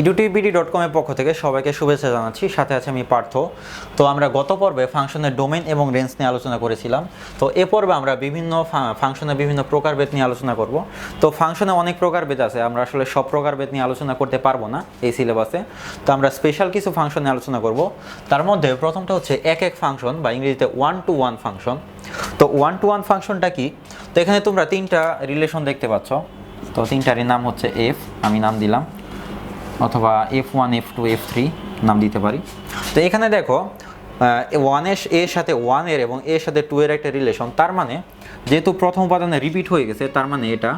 ইডুটিবিডি dot কমের পক্ষ থেকে সবাইকে শুভেচ্ছা জানাচ্ছি। সাথে আছে আমি পার্থ। তো আমরা গত পর্বে ফাংশনের ডোমেন এবং রেঞ্জ নিয়ে আলোচনা করেছিলাম। তো এ পর্বে আমরা বিভিন্ন ফাংশনের বিভিন্ন প্রকারভেদ নিয়ে আলোচনা করব। তো ফাংশনে অনেক প্রকারভেদ আছে। আমরা আসলে সব প্রকারভেদ নিয়ে আলোচনা করতে পারব না এই সিলেবাসে। তো আমরা স্পেশাল কিছু ফাংশন নিয়ে আলোচনা করব। তার মধ্যে প্রথমটা হচ্ছে এক এক ফাংশন, বা ইংরেজিতে ওয়ান টু ওয়ান ফাংশন। তো ওয়ান টু ওয়ান ফাংশনটা কি? তো এখানে তোমরা তিনটা রিলেশন দেখতে পাচ্ছ। তো তিনটারই নাম হচ্ছে এফ আমি নাম দিলাম। অথবা F one F two F three নাম দিতে পারি। তো এখানে দেখো ওয়ানের এর সাথে ওয়ানের এবং এর সাথে টু এর একটা রিলেশন তার মানে যেহেতু প্রথম উপাদানে রিপিট হয়ে গেছে, তার মানে এটা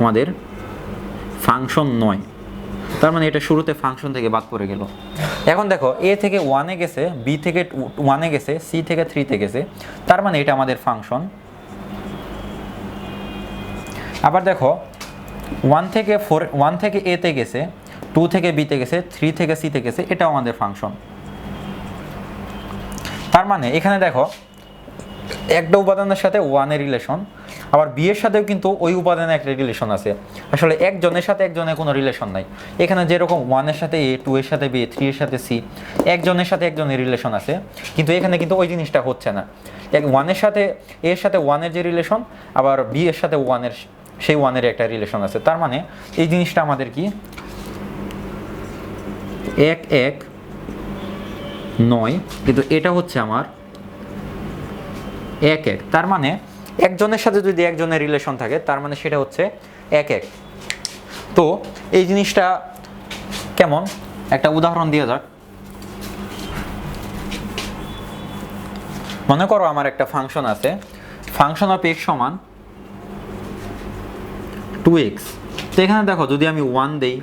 আমাদের ফাংশন নয়। তার মানে এটা শুরুতে ফাংশন থেকে বাদ পড়ে গেল। এখন দেখো এ থেকে ওয়ানে গেছে বি থেকে ওয়ানে গেছে সি থেকে থ্রিতে গেছে, তার মানে এটা আমাদের ফাংশন আবার দেখো ওয়ান থেকে ফোর ওয়ান থেকে এতে গেছে টু থেকে বিতে গেছে, থ্রি থেকে সিতে গেছে, এটাও আমাদের ফাংশন। তার মানে এখানে দেখো, একটা উপাদানের সাথে ওয়ানের রিলেশন আবার বিয়ের সাথেও কিন্তু ওই উপাদানের একটা রিলেশন আছে। আসলে একজনের সাথে একজনের কোনো রিলেশন নাই। এখানে যেরকম ওয়ানের সাথে এ টু এর সাথে বি থ্রি এর সাথে সি একজনের সাথে একজনের রিলেশন আছে, কিন্তু এখানে কিন্তু ওই জিনিসটা হচ্ছে না। এক ওয়ানের সাথে এর সাথে ওয়ানের যে রিলেশন আবার বি এর সাথে ওয়ানের সেই ওয়ানের একটা রিলেশন আছে। তার মানে এই জিনিসটা আমাদের কি? এক এক, নয়, কিন্তু এটা হচ্ছে আমার এক এক। তার মানে একজনের সাথে যদি একজনের রিলেশন থাকে, তার মানে সেটা হচ্ছে এক এক। তো এই জিনিসটা কেমন? একটা উদাহরণ দিয়ে যাক। মনে করো আমার একটা ফাংশন আছে। ফাংশন অফ এক্স সমান টু এক্স তো এখানে দেখো, যদি আমি ওয়ান দেই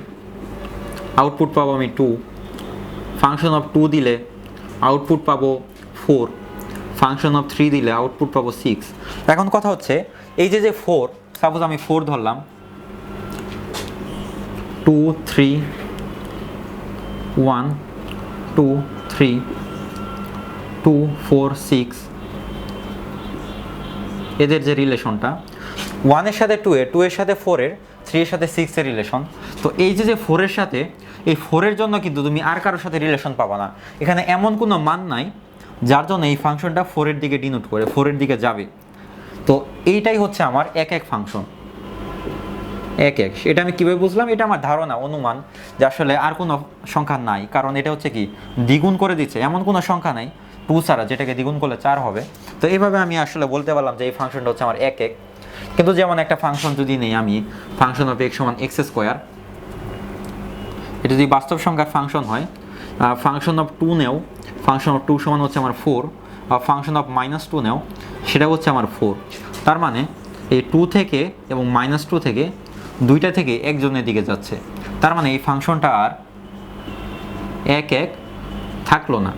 আউটপুট পাবো আমি টু। ফাংশন অফ টু দিলে আউটপুট পাবো ফোর ফাংশন অফ থ্রি দিলে আউটপুট পাবো সিক্স এখন কথা হচ্ছে, এই যে যে ফোর সাপোজ আমি ফোর ধরলাম। Two three one two three two four six এদের যে রিলেশনটা ওয়ানের সাথে টু এর টু এর সাথে ফোরের থ্রি এর সাথে সিক্সের রিলেশন তো এই যে যে ফোরের সাথে এই ফোরের জন্য কিন্তু তুমি আর কারোর সাথে রিলেশন পাবা না। এখানে এমন কোনো মান নাই, যার জন্য এই ফাংশনটা ফোরের দিকে ডিনোট করে ফোরের দিকে যাবে। তো এইটাই হচ্ছে আমার এক এক ফাংশন। এক এক। এটা আমি কীভাবে বুঝলাম? এটা আমার ধারণা, অনুমান, যে আসলে আর কোনো সংখ্যা নাই। কারণ এটা হচ্ছে কি, দ্বিগুণ করে দিচ্ছে। এমন কোনো সংখ্যা নাই টু ছাড়া, যেটাকে দ্বিগুণ করলে চার হবে। তো এইভাবে আমি আসলে বলতে পারলাম যে এই ফাংশনটা হচ্ছে আমার এক এক। কিন্তু যেমন একটা ফাংশন যদি নেই আমি, ফাংশন অফ এক্স সমান এক্স স্কোয়ার এটা যদি বাস্তব সংখ্যার ফাংশন হয় ফাংশন অফ টু নেও ফাংশন অফ টু সমান হচ্ছে আমার ফোর বা ফাংশন অফ মাইনাস টু নেও সেটা হচ্ছে আমার ফোর তার মানে এই টু থেকে এবং মাইনাস টু থেকে দুইটা থেকে একজনের দিকে যাচ্ছে। তার মানে এই ফাংশনটা আর এক এক থাকল না।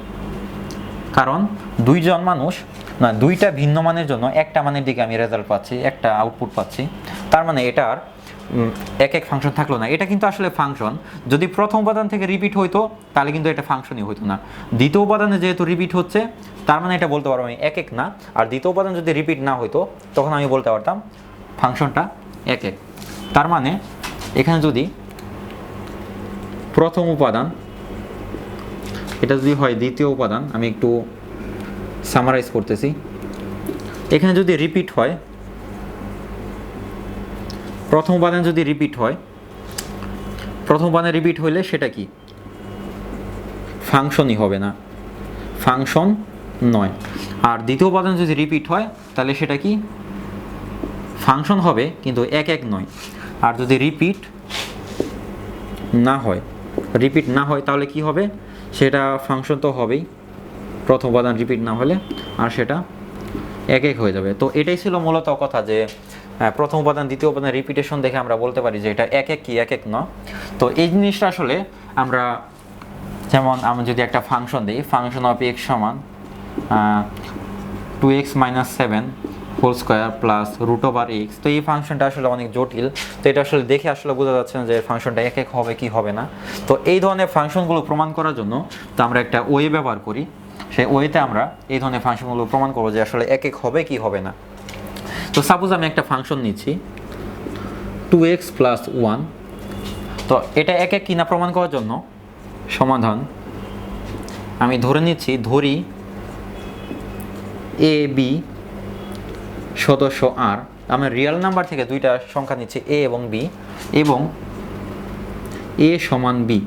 কারণ দুইজন মানুষ না দুইটা ভিন্ন মানের জন্য একটা মানের দিকে আমি রেজাল্ট পাচ্ছি একটা আউটপুট পাচ্ছি। তার মানে এটা আর উম, এক এক ফাংশন থাকল না। এটা কিন্তু আসলে ফাংশন যদি প্রথম উপাদান থেকে রিপিট হইতো, তাহলে কিন্তু এটা ফাংশনই হইতো না। দ্বিতীয় উপাদানে যেহেতু রিপিট হচ্ছে, তার মানে এটা বলতে পারব আমি এক এক না। আর দ্বিতীয় উপাদান যদি রিপিট না হইতো, তখন আমি বলতে পারতাম ফাংশনটা এক এক। তার মানে এখানে যদি প্রথম উপাদান, এটা যদি হয় দ্বিতীয় উপাদান, আমি একটু সামারাইজ করতেছি। এখানে যদি রিপিট হয় প্রথম উপাদান যদি রিপিট হয়, প্রথম উপাদান রিপিট হইলে সেটা কি? ফাংশনই হবে না। ফাংশন নয়। আর দ্বিতীয় উপাদান যদি রিপিট হয়, তাহলে সেটা কি? ফাংশন হবে, কিন্তু এক এক নয়। আর যদি রিপিট না হয় রিপিট না হয়, তাহলে কি হবে? সেটা ফাংশন তো হবেই। প্রথম উপাদান রিপিট না হলে আর সেটা এক এক হয়ে যাবে। তো এটাই ছিল মূলত কথা যে আহ, প্রথম উপাদান দ্বিতীয় উপাদান রিপিটেশন দেখে আমরা বলতে পারি যে এটা এক এক কি এক এক ন। তো এই জিনিসটা আসলে আমরা যেমন আমি যদি একটা ফাংশন দিই ফাংশন অফ এক্স সমান two x minus seven whole square plus root over x তো এই ফাংশনটা আসলে অনেক জটিল। তো এটা আসলে দেখে আসলে বোঝা যাচ্ছে না যে ফাংশনটা এক এক হবে কি হবে না। তো এই ধরনের ফাংশনগুলো প্রমাণ করার জন্য তো আমরা একটা ওয়ে ব্যবহার করি। সেই ওয়েতে আমরা এই ধরনের ফাংশনগুলো প্রমাণ করব যে আসলে এক এক হবে কি হবে না। তো সাপোজ আমি একটা ফাংশন নিচ্ছি টু এক্স প্লাস ওয়ান তো এটা এক কিনা প্রমাণ করার জন্য? সমাধান। আমি ধরে নিচ্ছি, ধরি এ বি সদস্য আর আমি রিয়েল নাম্বার থেকে দুইটা সংখ্যা নিচ্ছি এ এবং বি এবং এ সমান বি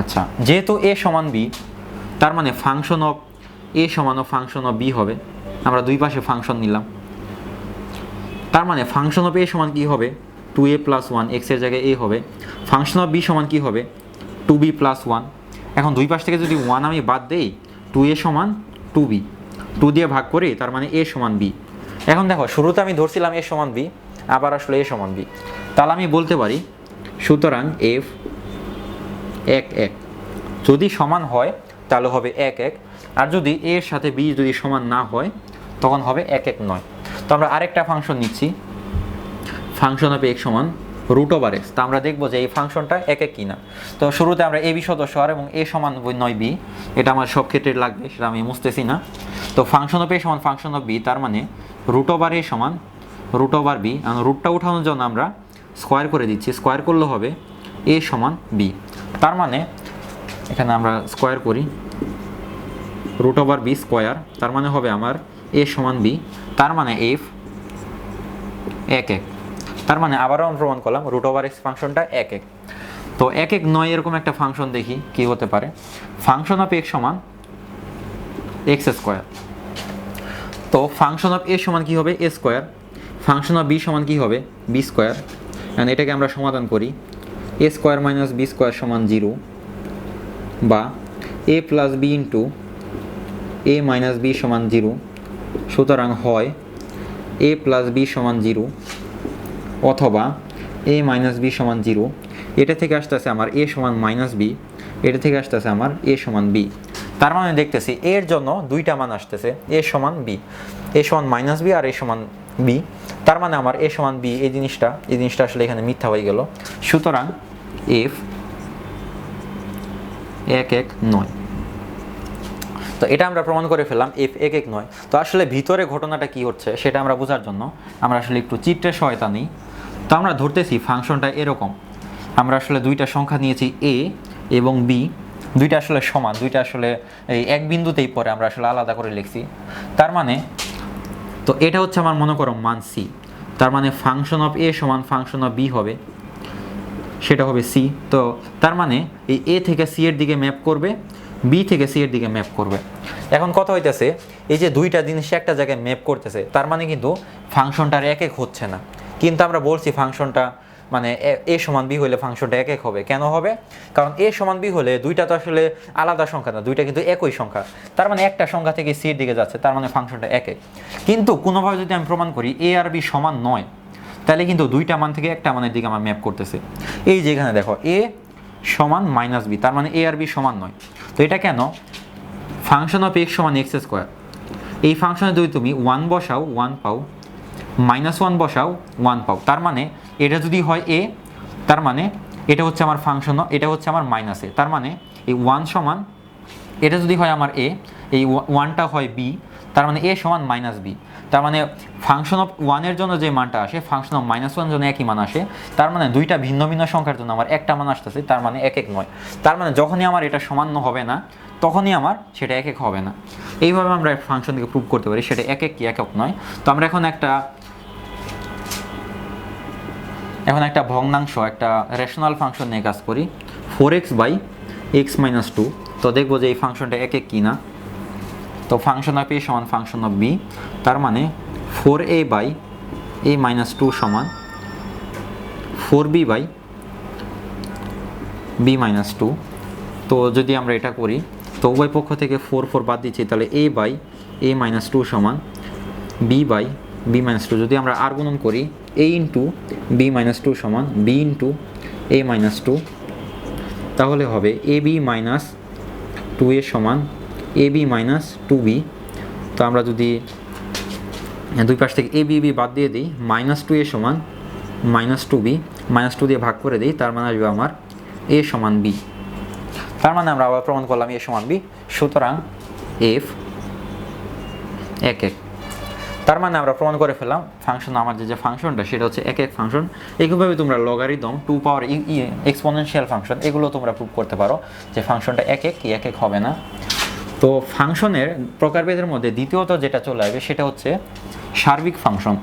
আচ্ছা যেহেতু এ সমান বি তার মানে ফাংশন অফ এ সমান ও ফাংশন অফ বি হবে। আমরা দুই পাশে ফাংশন নিলাম। তার মানে ফাংশন অফ এ সমান কী হবে? টু এ প্লাস ওয়ান এক্সের জায়গায় এ হবে। ফাংশন অফ বি সমান কী হবে? টু বি প্লাস ওয়ান এখন দুই পাশ থেকে যদি ওয়ান আমি বাদ দেই টু এ সমান টু বি টু দিয়ে ভাগ করি, তার মানে এ সমান বি এখন দেখো, শুরুতে আমি ধরছিলাম এ সমান বি আবার আসলে এ সমান বি তাহলে আমি বলতে পারি, সুতরাং এফ এক এক। যদি সমান হয়, তাহলে হবে এক এক। আর যদি এর সাথে বি যদি সমান না হয়, তখন হবে এক এক নয়। তো আমরা আরেকটা ফাংশন নিচ্ছি। ফাংশন অফ এক্স সমান রুট ওভার এক্স তো আমরা দেখব যে এই ফাংশনটা এক এক কিনা। তো শুরুতে আমরা এ বি সদস্য আর এবং এ সমান নয় বি এটা আমার সব ক্ষেত্রে লাগবে, সেটা আমি মুছতেছি না। তো ফাংশন অফ এ সমান ফাংশন অফ বি তার মানে রুট ওভার এ সমান রুট ওভার বি রুটটা উঠানোর জন্য আমরা স্কোয়ার করে দিচ্ছি। স্কোয়ার করলে হবে এ সমান বি তার মানে এখানে আমরা স্কোয়ার করি। রুট ওভার বি স্কোয়ার তার মানে হবে আমার এ সমান বি তার মানে এফ এক এক। তার মানে আবারও আমি প্রমাণ করলাম রুট ওভার এক্স ফাংশনটা এক এক। তো এক এক নয় এরকম একটা ফাংশন দেখি, কি হতে পারে? ফাংশন অফ এক্স সমান এক্স স্কোয়ার তো ফাংশন অফ এ সমান কি হবে? A square function of b সমান কি হবে? বি স্কোয়ার অ্যান্ড এটাকে আমরা সমাধান করি a square minus b square সমান জিরো বা a plus b into a minus b সমান জিরো সুতরাং হয় এ প্লাস বি সমান জিরো অথবা এ মাইনাস বি সমান জিরো এটা থেকে আসতেছে আমার এ সমান মাইনাস বি এটা থেকে আসতেছে আমার এ সমান বি তার মানে দেখতেছি এর জন্য দুইটা মান আসতেছে এ সমান বি এ সমান মাইনাস বি আর এ সমান বি তার মানে আমার এ সমান বি এই জিনিসটা এই জিনিসটা আসলে এখানে মিথ্যা হয়ে গেল। সুতরাং এফ এক এক নয়। তো এটা আমরা প্রমাণ করে ফেললাম এফ এক এক নয়। তো আসলে ভিতরে ঘটনাটা কি হচ্ছে সেটা আমরা বোঝার জন্য আমরা আসলে একটু চিত্রের সহায়তা নিই। তো আমরা ধরতেছি ফাংশনটা এরকম। আমরা আসলে দুইটা সংখ্যা নিয়েছি এ এবং বি দুইটা আসলে সমান, দুইটা আসলে এই এক বিন্দুতেই পরে আমরা আসলে আলাদা করে লিখছি। তার মানে তো এটা হচ্ছে আমার মনে করো মান সি তার মানে ফাংশন অফ এ সমান ফাংশন অফ বি হবে। সেটা হবে সি তো তার মানে এই এ থেকে সি এর দিকে ম্যাপ করবে। বি থেকে সি এর দিকে ম্যাপ করবে। এখন কথা হইতেছে, এই যে দুইটা জিনিস একটা জায়গায় ম্যাপ করতেছে, তার মানে কিন্তু ফাংশনটার এক এক হচ্ছে না। কিন্তু আমরা বলছি ফাংশনটা মানে এ- সমান বি হলে ফাংশনটা এক এক হবে। কেন হবে? কারণ এ সমান বি হলে দুইটা তো আসলে আলাদা সংখ্যা না, দুইটা কিন্তু একই সংখ্যা। তার মানে একটা সংখ্যা থেকে সি এর দিকে যাচ্ছে, তার মানে ফাংশনটা এক এক। কিন্তু কোনোভাবে যদি আমি প্রমাণ করি এ আর বি সমান নয়, তাহলে কিন্তু দুইটা মান থেকে একটা মানের দিকে আমার ম্যাপ করতেছে। এই যে এখানে দেখো এ সমান মাইনাস বি তার মানে এ আর বি সমান নয়। তো এটা কেন? ফাংশন অফ এক্স সমান এক্স স্কোয়ার এই ফাংশনে যদি তুমি ওয়ান বসাও ওয়ান পাও মাইনাস ওয়ান বসাও ওয়ান পাও, তার মানে এটা যদি হয় এ তার মানে এটা হচ্ছে আমার ফাংশন এটা হচ্ছে আমার মাইনাস এ তার মানে এই ওয়ান সমান, এটা যদি হয় আমার এ এই ওয়ানটা হয় বি তার মানে এ সমান মাইনাস বি তার মানে ফাংশন অফ ওয়ানের জন্য যে মানটা আসে ফাংশন অফ মাইনাস ওয়ানের জন্য একই মান আসে। তার মানে দুইটা ভিন্ন ভিন্ন সংখ্যার জন্য আমার একটা মান আসতেছে, তার মানে এক এক নয়। তার মানে যখনই আমার এটা সমান হবে না, তখনই আমার সেটা এক এক হবে না। এইভাবে আমরা ফাংশন থেকে প্রুভ করতে পারি, সেটা এক এক কি একক নয়। তো আমরা এখন একটা এখন একটা ভগ্নাংশ, একটা রেশনাল ফাংশন নিয়ে কাজ করি। Four x by x minus two তো দেখব যে এই ফাংশনটা এক এক কিনা। তো ফাংশন অফ এ সমান ফাংশন অফ বি তার মানে four a by a minus two সমান four b by b minus two তো যদি আমরা এটা করি, তো উভয় পক্ষ থেকে ফোর ফোর বাদ দিচ্ছি, তাহলে a by a minus two সমান b by b minus two যদি আমরা আর গুণন করি a into b minus two সমান b into a minus two তাহলে হবে a b minus two a সমান a b minus two b তো আমরা যদি দুই পাশ থেকে এ বি বি বাদ দিয়ে দিই মাইনাস টু এ সমান minus two b minus two দিয়ে ভাগ করে দিই, তার মানে আসবে আমার এ সমান বি তার মানে আমরা আবার প্রমাণ করলাম এ সমান বি সুতরাং এফ এক এক তার মানে আমরা প্রমাণ করে ফেললাম ফাংশন আমার যে যে ফাংশনটা সেটা হচ্ছে এক এক ফাংশন এইভাবে তোমরা logarithm two power exponential function এগুলো তোমরা প্রুভ করতে পারো যে ফাংশনটা এক এক কি এক এক হবে না। তো ফাংশনের প্রকারভেদের মধ্যে দ্বিতীয়ত যেটা চলে আসবে সেটা হচ্ছে সার্বিক ফাংশন।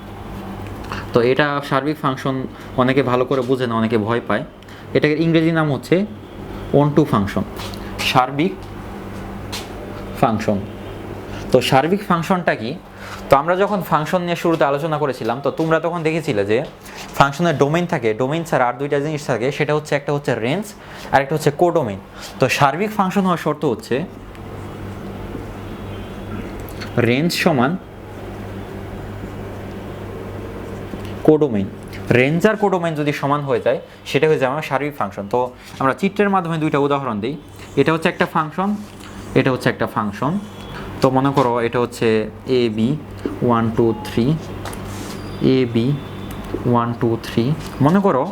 তো এটা সার্বিক ফাংশন অনেকে ভালো করে বোঝে না, অনেকে ভয় পায়। এটাকে ইংরেজি নাম হচ্ছে ওন টু ফাংশন সার্বিক ফাংশন। তো সার্বিক ফাংশনটা কি? তো আমরা যখন ফাংশন নিয়ে শুরুতে আলোচনা করেছিলাম, তো তোমরা তখন দেখেছিলে যে ফাংশনের ডোমেইন থাকে, ডোমেইন ছাড়া আর দুইটা জিনিস থাকে, সেটা হচ্ছে একটা হচ্ছে রেঞ্জ আর একটা হচ্ছে কোডোমেইন তো সার্বিক ফাংশন হওয়ার শর্ত হচ্ছে রেঞ্জ সমান কোডোমেইন। রেঞ্জ আর কোডোমেইন যদি সমান হয়ে যায়, সেটা হয়ে যায় আমার সার্বিক ফাংশন। তো আমরা চিত্রের মাধ্যমে দুইটা উদাহরণ দিই। এটা হচ্ছে একটা ফাংশন, এটা হচ্ছে একটা ফাংশন। তো মনে করো এটা হচ্ছে a b one, two, three. A b one, two, three. মনে করো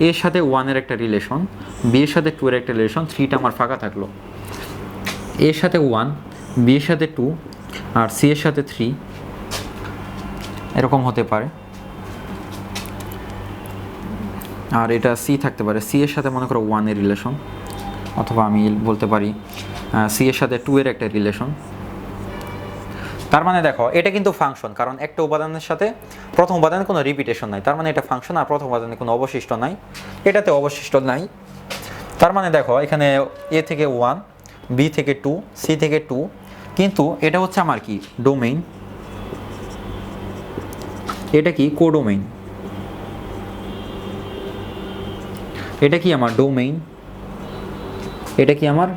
এর সাথে ওয়ানের একটা রিলেশন, বি এর সাথে টু এর একটা রিলেশন, থ্রিটা আমার ফাঁকা থাকল। এর সাথে ওয়ান, বি এর সাথে টু আর সি এর সাথে থ্রি এরকম হতে পারে। আর এটা সি থাকতে পারে। সি এর সাথে মনে করো ওয়ানের রিলেশন অথবা আমি বলতে পারি সি এর সাথে টু এর একটা রিলেশন তার মানে দেখো, এটা কিন্তু ফাংশন কারণ একটা উপাদানের সাথে প্রথম উপাদানের কোনো রিপিটেশন নাই। তার মানে এটা ফাংশন আর প্রথম উপাদানে কোনো অবশিষ্ট নাই। এটাতে অবশিষ্ট নাই। তার মানে দেখো, এখানে এ থেকে ওয়ান বি থেকে টু সি থেকে টু কিন্তু এটা হচ্ছে আমার কি? ডোমেইন এটা কি? কোডোমেইন এটা কি আমার ডোমেইন এটা কি আমার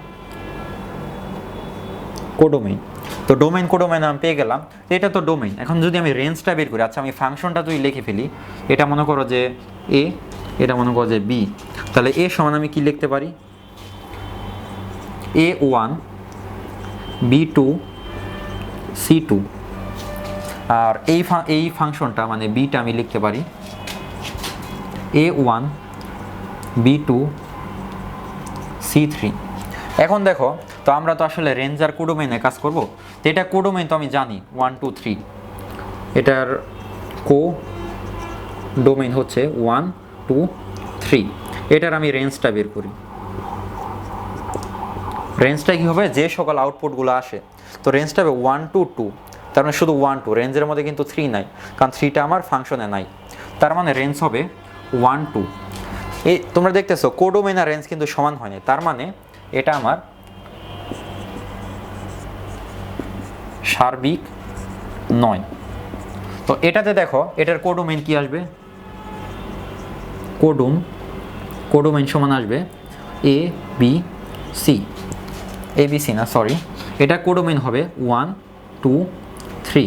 কোডোমেইন তো ডোমেইন কোডোমেইন আমি পেয়ে গেলাম। এটা তো ডোমেইন এখন যদি আমি রেঞ্জটা বের করি আচ্ছা আমি ফাংশনটা যদি লিখে ফেলি, এটা মনে করো যে এ এটা মনে করো যে বি তাহলে এ সমান আমি কি লিখতে পারি? A one b two c two আর এই এই ফাংশনটা মানে বিটা আমি লিখতে পারি। A one b two c three এখন দেখো, তো আমরা তো আসলে রেঞ্জ আর কোডোমেইনে কাজ করব। তো এটা কোডোমেইন তো আমি জানি ওয়ান টু থ্রি এটার কো ডোমেইন হচ্ছে ওয়ান টু থ্রি এটার আমি রেঞ্জটা বের করি। রেঞ্জটা কী হবে? যে সকল আউটপুটগুলো আসে। তো রেঞ্জটা হবে ওয়ান টু টু তার মানে শুধু ওয়ান টু রেঞ্জের মধ্যে কিন্তু থ্রি নাই। কারণ থ্রিটা আমার ফাংশনে নাই। তার মানে রেঞ্জ হবে ওয়ান টু এই তোমরা দেখতেছো কোডোমেন রেঞ্জ কিন্তু সমান হয়নি। তার মানে এটা আমার সার্বিক নয়। তো এটাতে দেখো, এটার কোডোমেন কি আসবে? কোডুম কোডোমেন সমান আসবে A B C A B C না সরি এটা কোডোমেন হবে ওয়ান টু থ্রি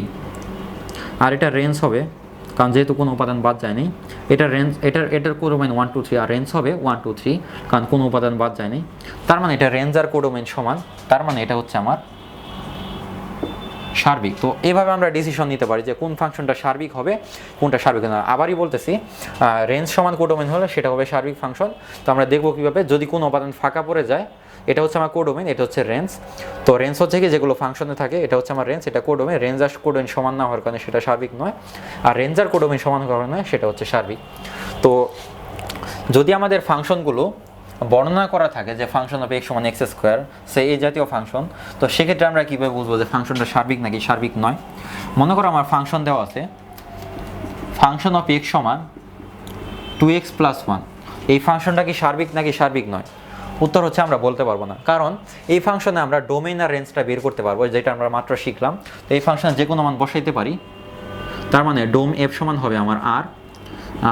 আর এটা রেঞ্জ হবে, কারণ যেহেতু কোনো উপাদান বাদ যায়নি, এটা রেঞ্জ এটার এটার কোডোমেন ওয়ান টু থ্রি আর রেঞ্জ হবে ওয়ান টু থ্রি কারণ কোনো উপাদান বাদ যায়নি। তার মানে এটা রেঞ্জ আর কোডোমেন সমান, তার মানে এটা হচ্ছে আমার সার্বিক। তো এভাবে আমরা ডিসিশন নিতে পারি যে কোন ফাংশনটা সার্বিক হবে, কোনটা সার্বিক না। আবারই বলতেছি রেঞ্জ সমান কোডোমেন হলে সেটা হবে সার্বিক ফাংশন। তো আমরা দেখব কীভাবে, যদি কোনো উপাদান ফাঁকা পড়ে যায়, এটা হচ্ছে আমার কোডোমেন এটা হচ্ছে রেঞ্জ তো রেঞ্জ হচ্ছে কি, যেগুলো ফাংশনে থাকে, এটা হচ্ছে আমার রেঞ্জ এটা কোডোমেন রেঞ্জ আর কোডোমেন সমান না হওয়ার কারণে সেটা সার্বিক নয়। আর রেঞ্জ আর কোডোমেন সমান হওয়ার কারণে সেটা হচ্ছে সার্বিক। তো যদি আমাদের ফাংশনগুলো বর্ণনা করা থাকে যে ফাংশন অফ এক্স সমান এক্স স্কোয়ার সে এই জাতীয় ফাংশন তো সেক্ষেত্রে আমরা কীভাবে বুঝব যে ফাংশনটা সার্বিক নাকি সার্বিক নয়? মনে করো আমার ফাংশন দেওয়া আছে। ফাংশন অফ এক্স সমান টু এক্স প্লাস ওয়ান এই ফাংশনটা কি সার্বিক নাকি সার্বিক নয়? উত্তর হচ্ছে আমরা বলতে পারব না। কারণ এই ফাংশনে আমরা ডোমেইন আর রেঞ্জটা বের করতে পারব, যেটা আমরা মাত্র শিখলাম। তো এই ফাংশনে যে কোনো মান বসাইতে পারি। তার মানে ডোম এফ সমান হবে আমার আর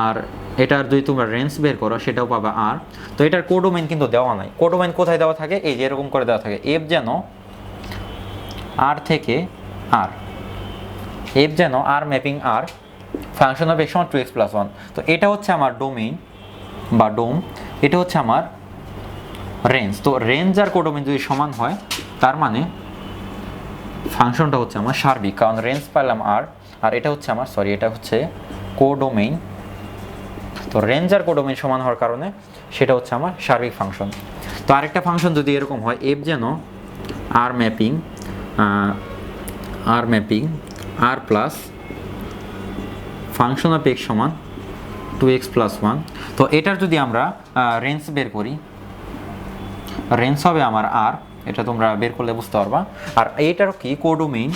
আর এটার যদি তোমরা রেঞ্জ বের করো, সেটাও পাবে আর তো এটার কোডোমেন কিন্তু দেওয়া নাই। কোডোমেন কোথায় দেওয়া থাকে? এই যে এরকম করে দেওয়া থাকে। এফ যেন আর থেকে আর এফ যেন R mapping R function of x সমান টু এক্স প্লাস ওয়ান তো এটা হচ্ছে আমার ডোমেইন বা ডোম এটা হচ্ছে আমার রেঞ্জ তো রেঞ্জ আর কোডোমেন যদি সমান হয়, তার মানে ফাংশনটা হচ্ছে আমার সার্বিক। কারণ রেঞ্জ পেলাম আর আর এটা হচ্ছে আমার সরি এটা হচ্ছে কোডোমেইন তো রেঞ্জ আর কোডোমেইন সমান হওয়ার কারণে সেটা হচ্ছে আমার সার্বিক ফাংশন। তো আরেকটা ফাংশন যদি এরকম হয় এফ যেন R mapping R mapping R plus function of x সমান টু এক্স প্লাস ওয়ান তো এটার যদি আমরা রেঞ্জ বের করি রেঞ্জ হবে আমার আর এটা তোমরা বের করলে বুঝতে পারবা। আর এইটার কি? কোডোমেইন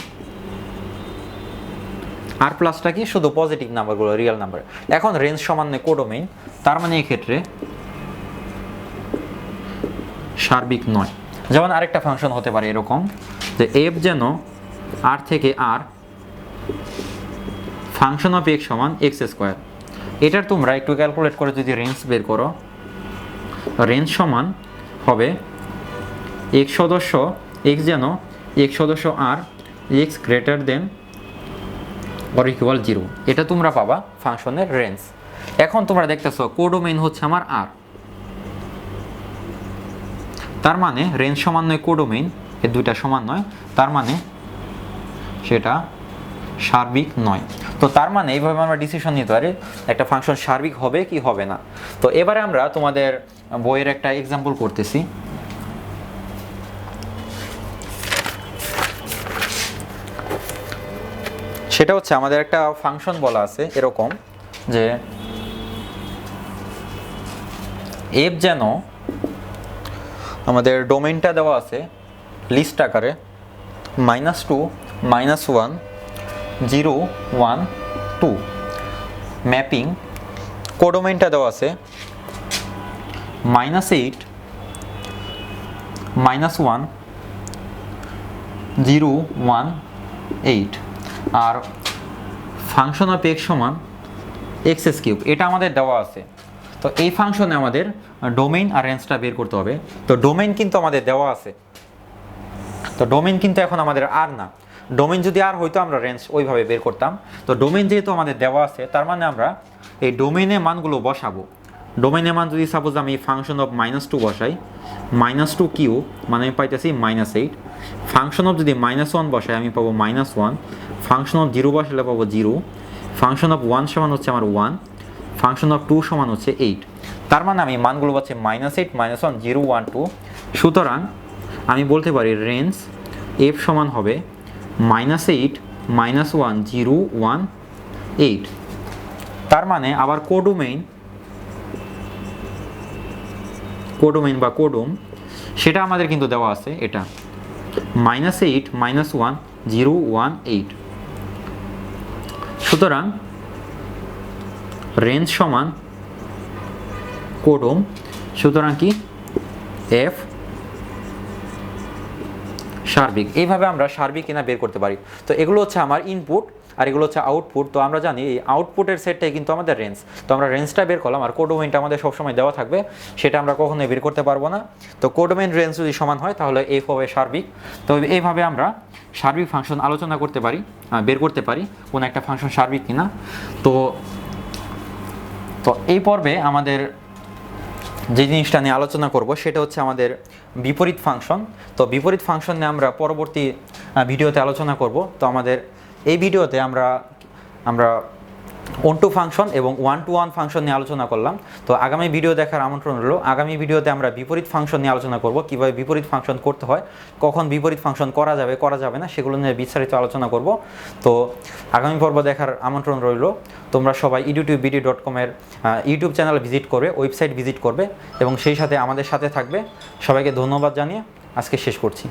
আর প্লাসটা কি? শুধু পজিটিভ নাম্বারগুলো রিয়েল নাম্বার এখন রেঞ্জ সমান্য কোডোমেইন তার মানে এক্ষেত্রে সার্বিক নয়। যেমন আরেকটা ফাংশন হতে পারে এরকম, যে এফ যেন আর থেকে আর ফাংশন অফ এক্স সমান এক্স স্কোয়ার এটার তোমরা একটু ক্যালকুলেট করে যদি রেঞ্জ বের করো রেঞ্জ সমান হবে এক্স সদস্য এক্স যেন এক্স সদস্য R x greater than or equal zero এটা তোমরা পাবা ফাংশনের রেঞ্জ এখন তোমরা দেখতেছো কোডোমেইন হচ্ছে আমার আর তার মানে রেঞ্জ সমান নয় কোডোমেইন এ দুইটা সমান নয়। তার মানে সেটা সার্বিক নয়। তো তার মানে এইভাবে আমরা ডিসিশন নিতে পারি, একটা ফাংশন সার্বিক হবে কি হবে না। তো এবারে আমরা তোমাদের বইয়ের একটা এক্সাম্পল করতেছি। সেটা হচ্ছে আমাদের একটা ফাংশন বলা আছে এরকম যে এফ যেন আমাদের ডোমেনটা দেওয়া আছে লিস্ট আকারে minus two minus one zero one two mapping কোডোমেনটা দেওয়া আছে minus eight minus one zero one eight R function of x সমান এক্স এস কিউব এটা আমাদের দেওয়া আছে। তো এই ফাংশনে আমাদের ডোমেইন আর রেঞ্জটা বের করতে হবে। তো ডোমেইন কিন্তু আমাদের দেওয়া আছে। তো ডোমেইন কিন্তু এখন আমাদের আর না। ডোমেইন যদি আর হয়তো আমরা রেঞ্জ ওইভাবে বের করতাম। তো ডোমেইন যেহেতু আমাদের দেওয়া আছে, তার মানে আমরা এই ডোমেইনে মানগুলো বসাবো। ডোমেইনের মান যদি সাপোজ আমি ফাংশন অফ মাইনাস টু বসাই মাইনাস টু কিউ মানে আমি পাইতেছি মাইনাস এইট ফাংশন অফ যদি মাইনাস ওয়ান বসাই, আমি পাবো minus one function of zero বসালে পাবো জিরো ফাংশন অফ ওয়ান সমান হচ্ছে আমার ওয়ান ফাংশন অফ টু সমান হচ্ছে এইট তার মানে আমি মানগুলো পাচ্ছি minus eight minus one zero one two সুতরাং আমি বলতে পারি রেঞ্জ এফ সমান হবে minus eight minus one zero one eight তার মানে আবার কোডোমেইন কোডোমেইন বা কোডোম সেটা আমাদের কিন্তু দেওয়া আছে এটা। Minus eight minus one zero one eight সুতরাং রেঞ্জ সমান কোডম, সুতরাং কি? এফ সার্বিক। এইভাবে আমরা সার্বিক কিনা বের করতে পারি। তো এগুলো হচ্ছে আমার ইনপুট আর এগুলো হচ্ছে আউটপুট তো আমরা জানি এই আউটপুটের সেটটাই কিন্তু আমাদের রেঞ্জ তো আমরা রেঞ্জটা বের করলাম আর কোডোমেনটা আমাদের সবসময় দেওয়া থাকবে। সেটা আমরা কখনোই বের করতে পারব না। তো কোডোমেন রেঞ্জ যদি সমান হয়, তাহলে এফ হবে সার্বিক। তো এইভাবে আমরা সার্বিক ফাংশন আলোচনা করতে পারি বের করতে পারি কোন একটা ফাংশন সার্বিক কিনা। তো তো এই পর্বে আমাদের যে জিনিসটা নিয়ে আলোচনা করব, সেটা হচ্ছে আমাদের বিপরীত ফাংশন তো বিপরীত ফাংশন নিয়ে আমরা পরবর্তী ভিডিওতে আলোচনা করব। তো আমাদের এই ভিডিওতে আমরা আমরা ওয়ান টু ফাংশন এবং ওয়ান টু ওয়ান ফাংশন নিয়ে আলোচনা করলাম। তো আগামী ভিডিও দেখার আমন্ত্রণ রইল। আগামী ভিডিওতে আমরা বিপরীত ফাংশন নিয়ে আলোচনা করব, কীভাবে বিপরীত ফাংশন করতে হয়, কখন বিপরীত ফাংশন করা যাবে করা যাবে না, সেগুলো নিয়ে বিস্তারিত আলোচনা করব। তো আগামী পর্ব দেখার আমন্ত্রণ রইল। তোমরা সবাই ইউটিউব বিডি ডট কমের ইউটিউব চ্যানেল ভিজিট করবে ওয়েবসাইট ভিজিট করবে এবং সেই সাথে আমাদের সাথে থাকবে। সবাইকে ধন্যবাদ জানিয়ে আজকে শেষ করছি।